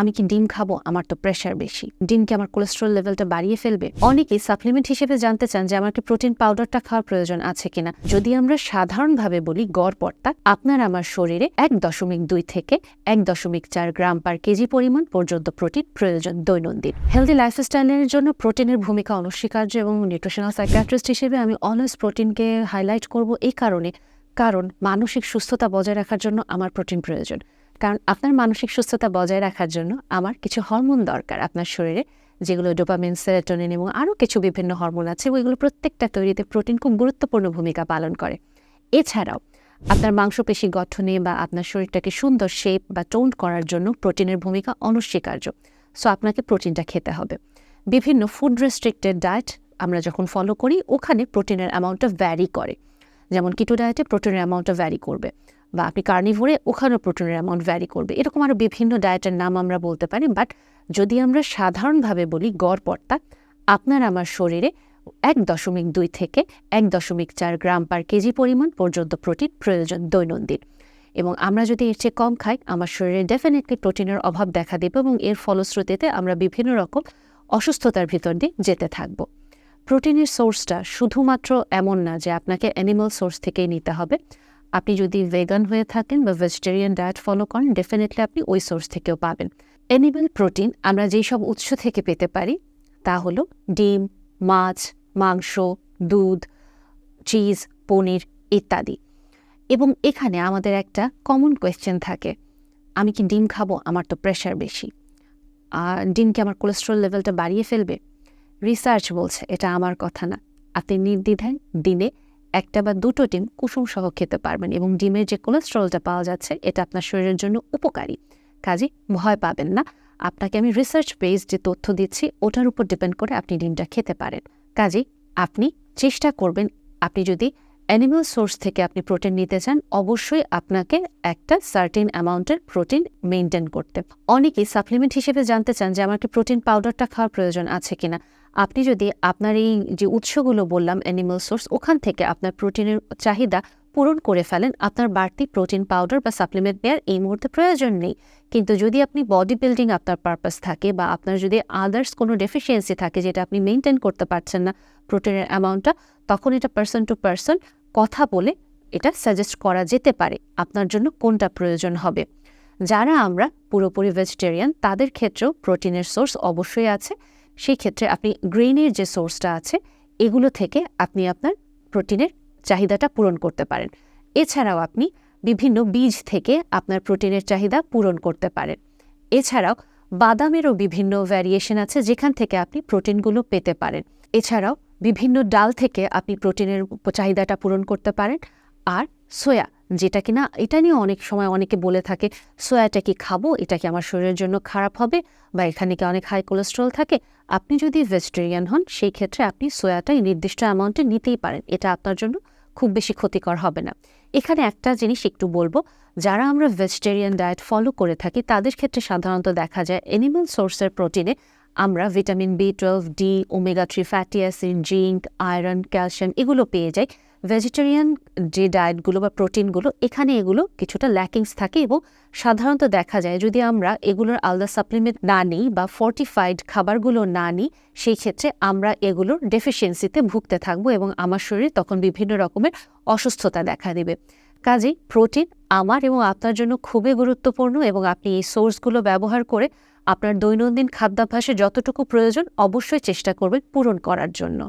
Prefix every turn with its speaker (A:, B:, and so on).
A: আমি কি ডিম খাব? আমার তো প্রেশার বেশি। ডিম কি আমার কোলেস্ট্রল লেভেলটা বাড়িয়ে ফেলবে? অনেকেই সাপ্লিমেন্ট হিসেবে জানতে চান যে আমার কি প্রোটিন পাউডারটা খাওয়ার প্রয়োজন আছে কিনা। যদি আমরা সাধারণভাবে বলি গড় পর্তা, আপনার আমার শরীরে এক দশমিক দুই থেকে এক দশমিক চার গ্রাম পার কেজি পরিমাণ পর্যন্ত প্রোটিন প্রয়োজন দৈনন্দিন। হেলদি লাইফস্টাইলের জন্য প্রোটিনের ভূমিকা অনস্বীকার্য এবং নিউট্রিশনাল সাইকিয়াট্রিস্ট হিসেবে আমি অলওয়েজ প্রোটিনকে হাইলাইট করব এই কারণে। কারণ মানসিক সুস্থতা বজায় রাখার জন্য আমার প্রোটিন প্রয়োজন। কারণ আপনার মানসিক সুস্থতা বজায় রাখার জন্য আমার কিছু হরমোন দরকার আপনার শরীরে, যেগুলো ডোপামিন, সেরেটোনিন এবং আরও কিছু বিভিন্ন হরমোন আছে, ওইগুলো প্রত্যেকটা তৈরিতে প্রোটিন খুব গুরুত্বপূর্ণ ভূমিকা পালন করে। এছাড়াও, আপনার মাংসপেশি গঠনে বা আপনার শরীরটাকে সুন্দর শেপ বা টোন করার জন্য প্রোটিনের ভূমিকা অনস্বীকার্য। সো আপনাকে প্রোটিনটা খেতে হবে। বিভিন্ন ফুড রেস্ট্রিক্টেড ডায়েট আমরা যখন ফলো করি, ওখানে প্রোটিনের অ্যামাউন্টটা ভ্যারি করে। যেমন কিটো ডায়েটে প্রোটিনের অ্যামাউন্টটা ভ্যারি করবে। বা আপনি কার্নিভোরে ওখানেও প্রোটিনের অ্যামাউন্ট ভ্যারি করবে। এরকম আরও বিভিন্ন ডায়েটের নাম আমরা বলতে পারি বাট যদি আমরা সাধারণভাবে বলি গড় পর্তা, আপনার আমার শরীরে এক দশমিক দুই থেকে এক দশমিক চার গ্রাম পার কেজি পরিমাণ পর্যন্ত প্রোটিন প্রয়োজন দৈনন্দিন। এবং আমরা যদি এর চেয়ে কম খাই, আমার শরীরে ডেফিনেটলি প্রোটিনের অভাব দেখা দেবে এবং এর ফলশ্রুতিতে আমরা বিভিন্ন রকম অসুস্থতার ভিতর দিয়ে যেতে থাকব। প্রোটিনের সোর্সটা শুধুমাত্র এমন না যে আপনাকে অ্যানিমাল সোর্স থেকেই নিতে হবে। আপনি যদি ভেগান হয়ে থাকেন বা ভেজিটেরিয়ান ডায়েট ফলো করেন ডেফিনেটলি আপনি ওই সোর্স থেকেও পাবেন। অ্যানিমাল প্রোটিন আমরা যেই সব উৎস থেকে পেতে পারি, তা হলো ডিম, মাছ, মাংস, দুধ চিজ পনির ইত্যাদি। এবং এখানে আমাদের একটা কমন কোয়েশ্চেন থাকে, আমি কি ডিম খাব? আমার তো প্রেশার বেশি। আর ডিম কি আমার কোলেস্ট্রল লেভেলটা বাড়িয়ে ফেলবে? রিসার্চ বলছে, এটা আমার কথা না। আপনি নির্দ্বিধায় দিনে একটা বা দুটো ডিম কুসুম সহ খেতে পারবেন এবং ডিমের যে কোলেস্ট্রলটা পাওয়া যাচ্ছে, এটা আপনার শরীরের জন্য উপকারী। কাজে ভয় পাবেন না। আপনাকে আমি রিসার্চ বেসড যে তথ্য দিচ্ছি, ওটার উপর ডিপেন্ড করে আপনি ডিমটা খেতে পারেন। কাজে আপনি চেষ্টা করবেন, আপনি যদি অ্যানিমাল সোর্স থেকে আপনি প্রোটিন নিতে চান, অবশ্যই আপনাকে একটা সার্টেন অ্যামাউন্টের প্রোটিন মেনটেন করতে। অনেকেই সাপ্লিমেন্ট হিসেবে জানতে চান যে আমার কি প্রোটিন পাউডারটা খাওয়ার প্রয়োজন আছে কিনা। আপনি যদি আপনার এই যে উৎসগুলো বললাম অ্যানিমাল সোর্স ওখান থেকে আপনার প্রোটিনের চাহিদা পূরণ করে ফেলেন, আপনার বাড়তি প্রোটিন পাউডার বা সাপ্লিমেন্ট নেওয়ার এই মুহূর্তে প্রয়োজন নেই। কিন্তু যদি আপনি বডি বিল্ডিং আপনার পারপাস থাকে বা আপনার যদি আদার্স কোনো ডেফিসিয়েন্সি থাকে যেটা আপনি মেনটেন করতে পারছেন না প্রোটিনের অ্যামাউন্টটা তখন এটা পার্সন টু পার্সন কথা বলে এটা সাজেস্ট করা যেতে পারে আপনার জন্য কোনটা প্রয়োজন হবে। যারা আমরা পুরোপুরি ভেজিটেরিয়ান তাদের ক্ষেত্রেও প্রোটিনের সোর্স অবশ্যই আছে। সেই ক্ষেত্রে আপনি গ্রেনের যে সোর্সটা আছে, এগুলো থেকে আপনি আপনার প্রোটিনের চাহিদাটা পূরণ করতে পারেন। এছাড়াও আপনি বিভিন্ন বীজ থেকে আপনার প্রোটিনের চাহিদা পূরণ করতে পারেন। এছাড়াও বাদামেরও বিভিন্ন ভ্যারিয়েশন আছে যেখান থেকে আপনি প্রোটিনগুলো পেতে পারেন। এছাড়াও বিভিন্ন ডাল থেকে আপনি প্রোটিনের চাহিদাটা পূরণ করতে পারেন। আর সোয়া, যেটা কিনা এটা নিয়ে অনেক সময় অনেকে বলে থাকে, সোয়াটা কি খাব? এটা কি আমার শরীরের জন্য খারাপ হবে? বা এখানে কি অনেক হাই কোলেস্ট্রল থাকে? আপনি যদি ভেজিটেরিয়ান হন, সেই ক্ষেত্রে আপনি সোয়াটা নির্দিষ্ট অ্যামাউন্টে নিতেই পারেন। এটা আপনার জন্য খুব বেশি ক্ষতিকর হবে না। এখানে একটা জিনিস একটু বলব, যারা আমরা ভেজিটেরিয়ান ডায়েট ফলো করে থাকি, তাদের ক্ষেত্রে সাধারণত দেখা যায় অ্যানিমাল সোর্সের প্রোটিনে আমরা vitamin B twelve D omega three fatty acid zinc iron calcium এগুলো পেয়ে যাই। ভেজিটেরিয়ান যে ডায়েটগুলো বা প্রোটিনগুলো এখানে এগুলো কিছুটা ল্যাকিংস থাকে এবং সাধারণত দেখা যায় যদি আমরা এগুলোর আলাদা সাপ্লিমেন্ট না নিই বা ফর্টিফাইড খাবারগুলো না নিই, সেই ক্ষেত্রে আমরা এগুলোর ডেফিসিয়েন্সিতে ভুগতে থাকব এবং আমার শরীরে তখন বিভিন্ন রকমের অসুস্থতা দেখা দেবে। কাজেই প্রোটিন আমার এবং আপনার জন্য খুবই গুরুত্বপূর্ণ এবং আপনি এই সোর্সগুলো ব্যবহার করে আপনার দৈনন্দিন খাদ্যাভ্যাসে যতটুকু প্রয়োজন অবশ্যই চেষ্টা করবেন পূরণ করার জন্য।